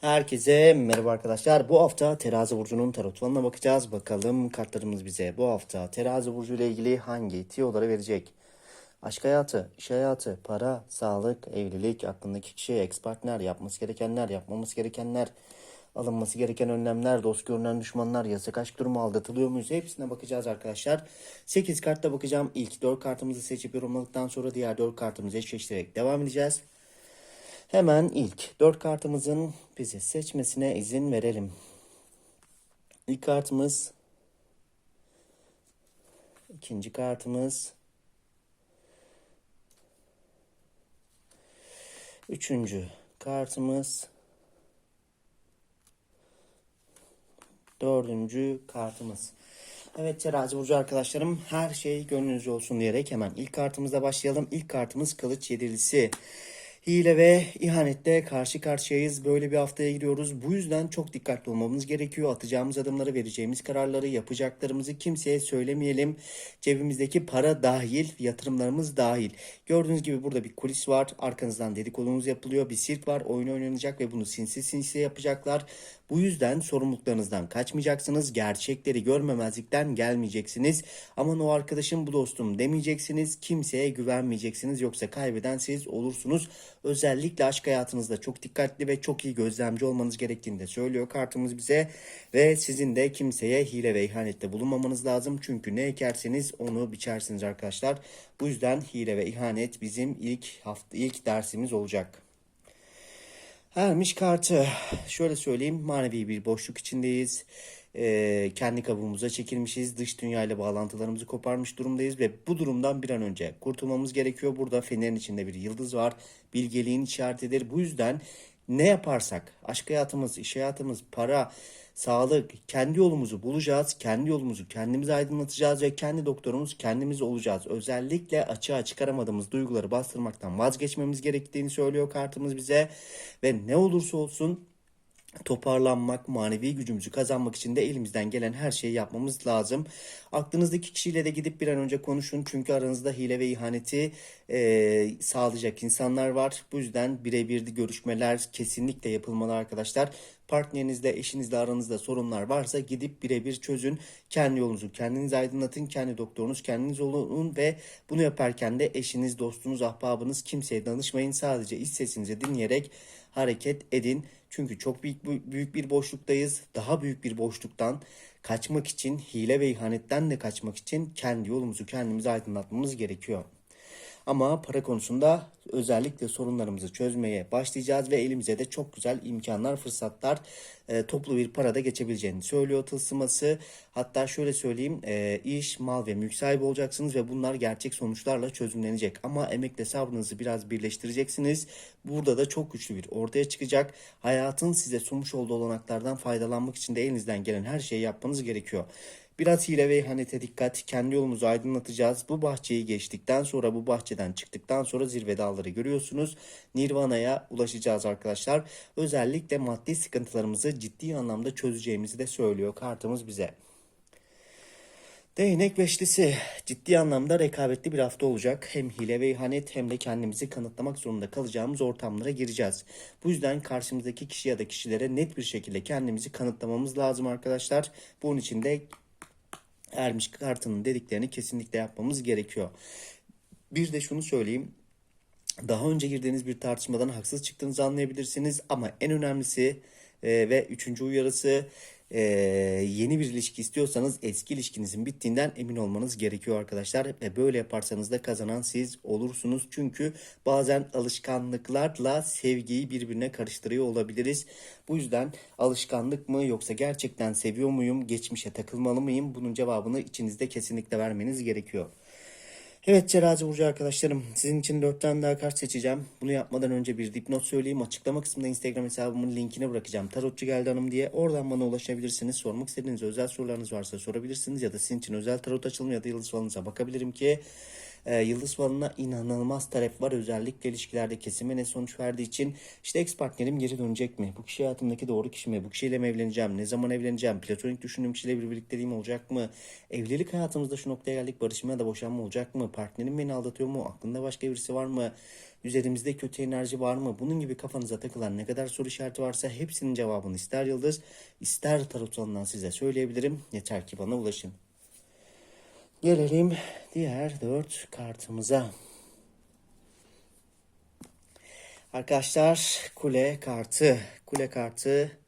Herkese merhaba arkadaşlar. Bu hafta terazi burcunun tarot falına bakacağız. Bakalım kartlarımız bize bu hafta terazi burcu ile ilgili hangi tiyoları verecek? Aşk hayatı, iş hayatı, para, sağlık, evlilik, aklındaki kişi, ex partner, yapması gerekenler, yapmaması gerekenler, alınması gereken önlemler, dost görünen düşmanlar, yasak aşk durumu aldatılıyor muyuz? Hepsine bakacağız arkadaşlar. 8 kartta bakacağım. İlk 4 kartımızı seçip yorumladıktan sonra diğer 4 kartımızı eşleştirerek devam edeceğiz. Hemen ilk dört kartımızın bizi seçmesine izin verelim. İlk kartımız, ikinci kartımız, üçüncü kartımız, dördüncü kartımız. Evet terazi burcu arkadaşlarım her şey gönlünüzce olsun diyerek hemen ilk kartımızla başlayalım. İlk kartımız kılıç yedilisi. Hile ve ihanette karşı karşıyayız. Böyle bir haftaya giriyoruz. Bu yüzden çok dikkatli olmamız gerekiyor. Atacağımız adımları, vereceğimiz kararları, yapacaklarımızı kimseye söylemeyelim. Cebimizdeki para dahil, yatırımlarımız dahil. Gördüğünüz gibi burada bir kulis var. Arkanızdan dedikodunuz yapılıyor. Bir sirk var. Oyun oynanacak ve bunu sinsi sinsi yapacaklar. Bu yüzden sorumluluklarınızdan kaçmayacaksınız. Gerçekleri görmemezlikten gelmeyeceksiniz. Aman o arkadaşım bu dostum demeyeceksiniz. Kimseye güvenmeyeceksiniz. Yoksa kaybeden siz olursunuz. Özellikle aşk hayatınızda çok dikkatli ve çok iyi gözlemci olmanız gerektiğini de söylüyor kartımız bize. Ve sizin de kimseye hile ve ihanette bulunmamanız lazım. Çünkü ne ekerseniz onu biçersiniz arkadaşlar. Bu yüzden hile ve ihanet bizim ilk hafta ilk dersimiz olacak. Ermiş kartı. Şöyle söyleyeyim manevi bir boşluk içindeyiz. Kendi kabuğumuza çekilmişiz. Dış dünyayla bağlantılarımızı koparmış durumdayız ve bu durumdan bir an önce kurtulmamız gerekiyor. Burada fenerin içinde bir yıldız var. Bilgeliğin işaretidir. Bu yüzden ne yaparsak aşk hayatımız, iş hayatımız, para, sağlık, kendi yolumuzu bulacağız. Kendi yolumuzu kendimiz aydınlatacağız ve kendi doktorumuz kendimiz olacağız. Özellikle açığa çıkaramadığımız duyguları bastırmaktan vazgeçmemiz gerektiğini söylüyor kartımız bize. Ve ne olursa olsun toparlanmak, manevi gücümüzü kazanmak için de elimizden gelen her şeyi yapmamız lazım. Aklınızdaki kişiyle de gidip bir an önce konuşun. Çünkü aranızda hile ve ihaneti e, sağlayacak insanlar var. Bu yüzden birebir görüşmeler kesinlikle yapılmalı arkadaşlar. Partnerinizle, eşinizle aranızda sorunlar varsa gidip birebir çözün. Kendi yolunuzu kendiniz aydınlatın. Kendi doktorunuz kendiniz olun ve bunu yaparken de eşiniz, dostunuz, ahbabınız kimseye danışmayın. Sadece iç sesinizi dinleyerek hareket edin. Çünkü çok büyük büyük bir boşluktayız. Daha büyük bir boşluktan kaçmak için, hile ve ihanetten de kaçmak için kendi yolumuzu kendimiz aydınlatmamız gerekiyor. Ama para konusunda özellikle sorunlarımızı çözmeye başlayacağız ve elimize de çok güzel imkanlar, fırsatlar, e, toplu bir parada geçebileceğini söylüyor tılsıması. Hatta şöyle söyleyeyim, e, iş, mal ve mülk sahibi olacaksınız ve bunlar gerçek sonuçlarla çözümlenecek. Ama emekle sabrınızı biraz birleştireceksiniz. Burada da çok güçlü bir ortaya çıkacak. Hayatın size sunmuş olduğu olanaklardan faydalanmak için de elinizden gelen her şeyi yapmanız gerekiyor. Biraz hile ve ihanete dikkat. Kendi yolumuzu aydınlatacağız. Bu bahçeyi geçtikten sonra bu bahçeden çıktıktan sonra zirve dağları görüyorsunuz. Nirvana'ya ulaşacağız arkadaşlar. Özellikle maddi sıkıntılarımızı ciddi anlamda çözeceğimizi de söylüyor kartımız bize. Değnek beşlisi ciddi anlamda rekabetli bir hafta olacak. Hem hile ve ihanet hem de kendimizi kanıtlamak zorunda kalacağımız ortamlara gireceğiz. Bu yüzden karşımızdaki kişi ya da kişilere net bir şekilde kendimizi kanıtlamamız lazım arkadaşlar. Bunun için de Ermiş kartının dediklerini kesinlikle yapmamız gerekiyor. Bir de şunu söyleyeyim. Daha önce girdiğiniz bir tartışmadan haksız çıktığınızı anlayabilirsiniz ama en önemlisi e, ve üçüncü uyarısı e, yeni bir ilişki istiyorsanız eski ilişkinizin bittiğinden emin olmanız gerekiyor arkadaşlar ve böyle yaparsanız da kazanan siz olursunuz çünkü bazen alışkanlıklarla sevgiyi birbirine karıştırıyor olabiliriz. Bu yüzden alışkanlık mı yoksa gerçekten seviyor muyum, geçmişe takılmalı mıyım bunun cevabını içinizde kesinlikle vermeniz gerekiyor. Evet Terazi Burcu arkadaşlarım sizin için 4 tane daha kart seçeceğim. Bunu yapmadan önce bir dipnot söyleyeyim. Açıklama kısmında Instagram hesabımın linkini bırakacağım. Tarotçu geldi hanım diye. Oradan bana ulaşabilirsiniz. Sormak istediğiniz özel sorularınız varsa sorabilirsiniz. Ya da sizin için özel tarot açılımı ya da yıldız falınıza bakabilirim ki e, Yıldız falına inanılmaz talep var. Özellikle ilişkilerde kesime ne sonuç verdiği için işte ex partnerim geri dönecek mi? Bu kişi hayatımdaki doğru kişi mi? Bu kişiyle mi evleneceğim? Ne zaman evleneceğim? Platonik düşündüğüm kişiyle bir birlikteliğim olacak mı? Evlilik hayatımızda şu noktaya geldik. Barışma ya da boşanma olacak mı? Partnerim beni aldatıyor mu? Aklında başka birisi var mı? Üzerimizde kötü enerji var mı? Bunun gibi kafanıza takılan ne kadar soru işareti varsa hepsinin cevabını ister Yıldız, ister tarot alanından size söyleyebilirim. Yeter ki bana ulaşın. Gelelim diğer dört kartımıza. Arkadaşlar kule kartı. Kule kartı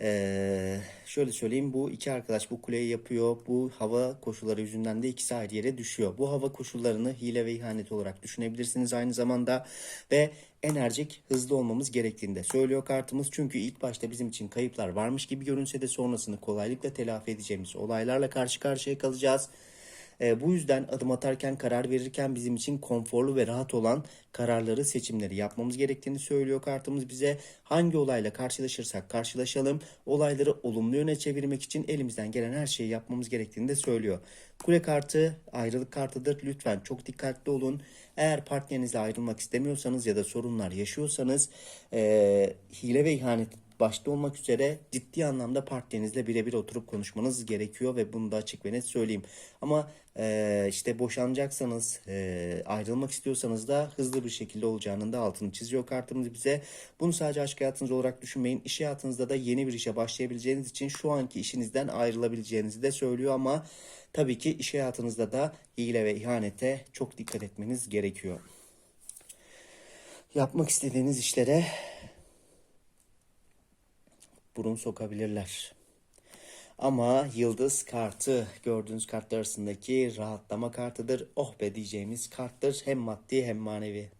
eee, şöyle söyleyeyim bu iki arkadaş bu kuleyi yapıyor. Bu hava koşulları yüzünden de ikisi ayrı yere düşüyor. Bu hava koşullarını hile ve ihanet olarak düşünebilirsiniz aynı zamanda ve enerjik hızlı olmamız gerektiğini de söylüyor kartımız. Çünkü ilk başta bizim için kayıplar varmış gibi görünse de sonrasını kolaylıkla telafi edeceğimiz olaylarla karşı karşıya kalacağız. E, bu yüzden adım atarken, karar verirken bizim için konforlu ve rahat olan kararları, seçimleri yapmamız gerektiğini söylüyor kartımız bize. Hangi olayla karşılaşırsak karşılaşalım, olayları olumlu yöne çevirmek için elimizden gelen her şeyi yapmamız gerektiğini de söylüyor. Kule kartı ayrılık kartıdır. Lütfen çok dikkatli olun. Eğer partnerinizle ayrılmak istemiyorsanız ya da sorunlar yaşıyorsanız e, hile ve ihanet başta olmak üzere ciddi anlamda partnerinizle birebir oturup konuşmanız gerekiyor ve bunu da açık ve net söyleyeyim. Ama e, işte boşanacaksanız, e, ayrılmak istiyorsanız da hızlı bir şekilde olacağının da altını çiziyor kartımız bize. Bunu sadece aşk hayatınız olarak düşünmeyin. İş hayatınızda da yeni bir işe başlayabileceğiniz için şu anki işinizden ayrılabileceğinizi de söylüyor ama tabii ki iş hayatınızda da hile ve ihanete çok dikkat etmeniz gerekiyor. Yapmak istediğiniz işlere burun sokabilirler. Ama yıldız kartı gördüğünüz kartlar arasındaki rahatlama kartıdır. Oh be diyeceğimiz karttır. Hem maddi hem manevi.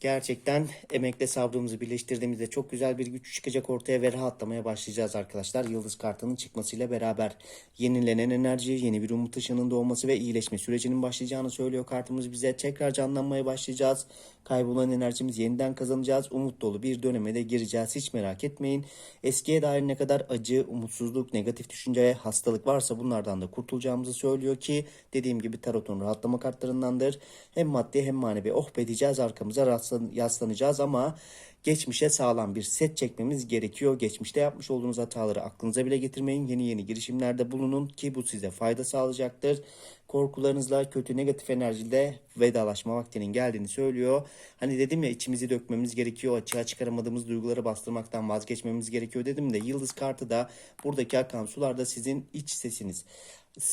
Gerçekten emekle sabrımızı birleştirdiğimizde çok güzel bir güç çıkacak ortaya ve rahatlamaya başlayacağız arkadaşlar. Yıldız kartının çıkmasıyla beraber yenilenen enerji, yeni bir umut ışığının doğması ve iyileşme sürecinin başlayacağını söylüyor kartımız bize. Tekrar canlanmaya başlayacağız. Kaybolan enerjimizi yeniden kazanacağız. Umut dolu bir döneme de gireceğiz. Hiç merak etmeyin. Eskiye dair ne kadar acı, umutsuzluk, negatif düşünce, hastalık varsa bunlardan da kurtulacağımızı söylüyor ki dediğim gibi tarotun rahatlama kartlarındandır. Hem maddi hem manevi oh be diyeceğiz arkamıza rastlan- yaslanacağız ama geçmişe sağlam bir set çekmemiz gerekiyor. Geçmişte yapmış olduğunuz hataları aklınıza bile getirmeyin. Yeni yeni girişimlerde bulunun ki bu size fayda sağlayacaktır. Korkularınızla kötü negatif enerjiyle vedalaşma vaktinin geldiğini söylüyor. Hani dedim ya içimizi dökmemiz gerekiyor. Açığa çıkaramadığımız duyguları bastırmaktan vazgeçmemiz gerekiyor dedim de yıldız kartı da buradaki akan sularda sizin iç sesiniz.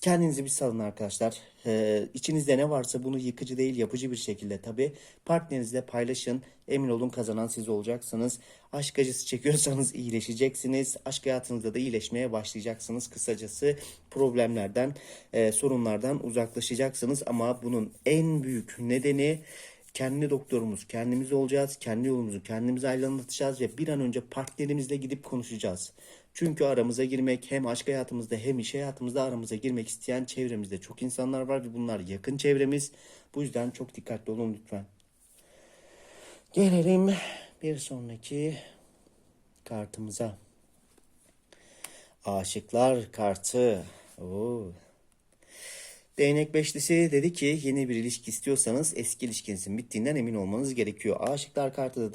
Kendinizi bir salın arkadaşlar. Ee, içinizde ne varsa bunu yıkıcı değil yapıcı bir şekilde tabi partnerinizle paylaşın. Emin olun kazanan siz olacaksınız. Aşk acısı çekiyorsanız iyileşeceksiniz. Aşk hayatınızda da iyileşmeye başlayacaksınız. Kısacası problemlerden, e, sorunlardan uzaklaşacaksınız. Ama bunun en büyük nedeni kendi doktorumuz, kendimiz olacağız. Kendi yolumuzu kendimiz aydınlatacağız ve bir an önce partnerimizle gidip konuşacağız. Çünkü aramıza girmek hem aşk hayatımızda hem iş hayatımızda aramıza girmek isteyen çevremizde çok insanlar var ve bunlar yakın çevremiz. Bu yüzden çok dikkatli olun lütfen. Gelelim bir sonraki kartımıza. Aşıklar kartı. Oo. Değnek beşlisi dedi ki yeni bir ilişki istiyorsanız eski ilişkinizin bittiğinden emin olmanız gerekiyor. Aşıklar kartı da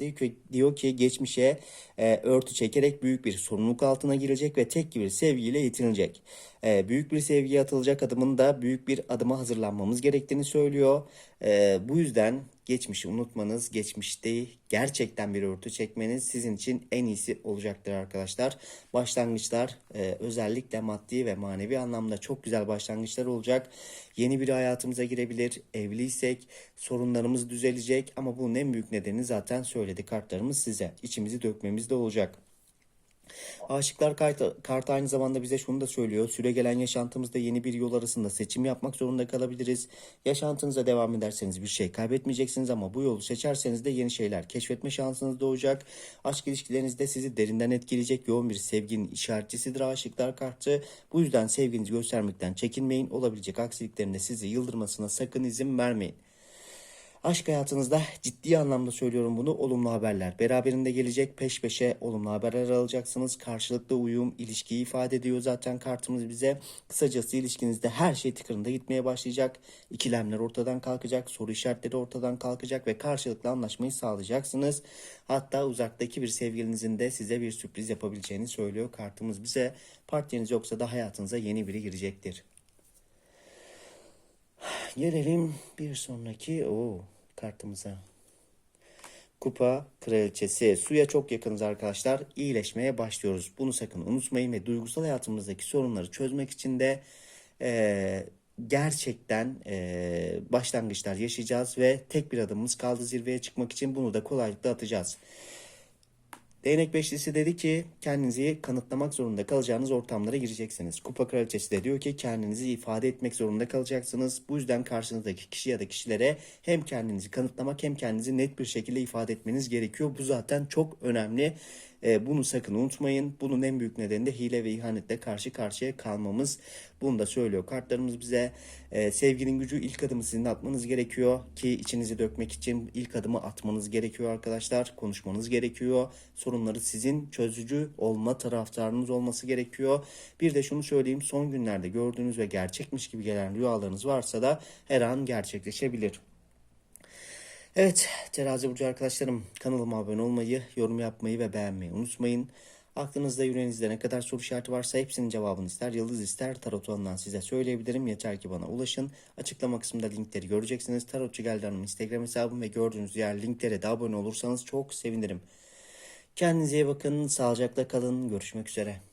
diyor ki, geçmişe e, örtü çekerek büyük bir sorumluluk altına girecek ve tek bir sevgiyle yetinilecek. E, büyük bir sevgiye atılacak adımın da büyük bir adıma hazırlanmamız gerektiğini söylüyor. E, bu yüzden geçmişi unutmanız, geçmişte gerçekten bir örtü çekmeniz sizin için en iyisi olacaktır arkadaşlar. Başlangıçlar e, özellikle maddi ve manevi anlamda çok güzel başlangıçlar olacak. Yeni bir hayatımıza girebilir, evliysek sorunlarımız düzelecek ama bunun en büyük nedeni zaten söyledi kartlarımız size. İçimizi dökmemiz de olacak. Aşıklar kartı, aynı zamanda bize şunu da söylüyor. Süre gelen yaşantımızda yeni bir yol arasında seçim yapmak zorunda kalabiliriz. Yaşantınıza devam ederseniz bir şey kaybetmeyeceksiniz ama bu yolu seçerseniz de yeni şeyler keşfetme şansınız doğacak. Aşk ilişkilerinizde sizi derinden etkileyecek yoğun bir sevginin işaretçisidir aşıklar kartı. Bu yüzden sevginizi göstermekten çekinmeyin. Olabilecek aksiliklerinde sizi yıldırmasına sakın izin vermeyin. Aşk hayatınızda ciddi anlamda söylüyorum bunu olumlu haberler. Beraberinde gelecek peş peşe olumlu haberler alacaksınız. Karşılıklı uyum ilişkiyi ifade ediyor zaten kartımız bize. Kısacası ilişkinizde her şey tıkırında gitmeye başlayacak. İkilemler ortadan kalkacak. Soru işaretleri ortadan kalkacak ve karşılıklı anlaşmayı sağlayacaksınız. Hatta uzaktaki bir sevgilinizin de size bir sürpriz yapabileceğini söylüyor kartımız bize. Partneriniz yoksa da hayatınıza yeni biri girecektir. Gelelim bir sonraki o kartımıza. Kupa kraliçesi. Suya çok yakınız arkadaşlar. İyileşmeye başlıyoruz. Bunu sakın unutmayın ve duygusal hayatımızdaki sorunları çözmek için de eee, gerçekten eee, başlangıçlar yaşayacağız ve tek bir adımımız kaldı zirveye çıkmak için bunu da kolaylıkla atacağız. Değnek Beşlisi dedi ki kendinizi kanıtlamak zorunda kalacağınız ortamlara gireceksiniz. Kupa Kraliçesi de diyor ki kendinizi ifade etmek zorunda kalacaksınız. Bu yüzden karşınızdaki kişi ya da kişilere hem kendinizi kanıtlamak hem kendinizi net bir şekilde ifade etmeniz gerekiyor. Bu zaten çok önemli. Ee, bunu sakın unutmayın. Bunun en büyük nedeni de hile ve ihanetle karşı karşıya kalmamız. Bunu da söylüyor kartlarımız bize. Ee, sevginin gücü ilk adımı sizin atmanız gerekiyor ki içinizi dökmek için ilk adımı atmanız gerekiyor arkadaşlar. Konuşmanız gerekiyor. Sorunları sizin çözücü olma taraftarınız olması gerekiyor. Bir de şunu söyleyeyim son günlerde gördüğünüz ve gerçekmiş gibi gelen rüyalarınız varsa da her an gerçekleşebilir. Evet terazi burcu arkadaşlarım kanalıma abone olmayı, yorum yapmayı ve beğenmeyi unutmayın. Aklınızda yüreğinizde ne kadar soru işareti varsa hepsinin cevabını ister yıldız ister tarot alanından size söyleyebilirim. Yeter ki bana ulaşın. Açıklama kısmında linkleri göreceksiniz. Tarotçu Geldi Hanım Instagram hesabım ve gördüğünüz diğer linklere de abone olursanız çok sevinirim. Kendinize iyi bakın, sağlıcakla kalın. Görüşmek üzere.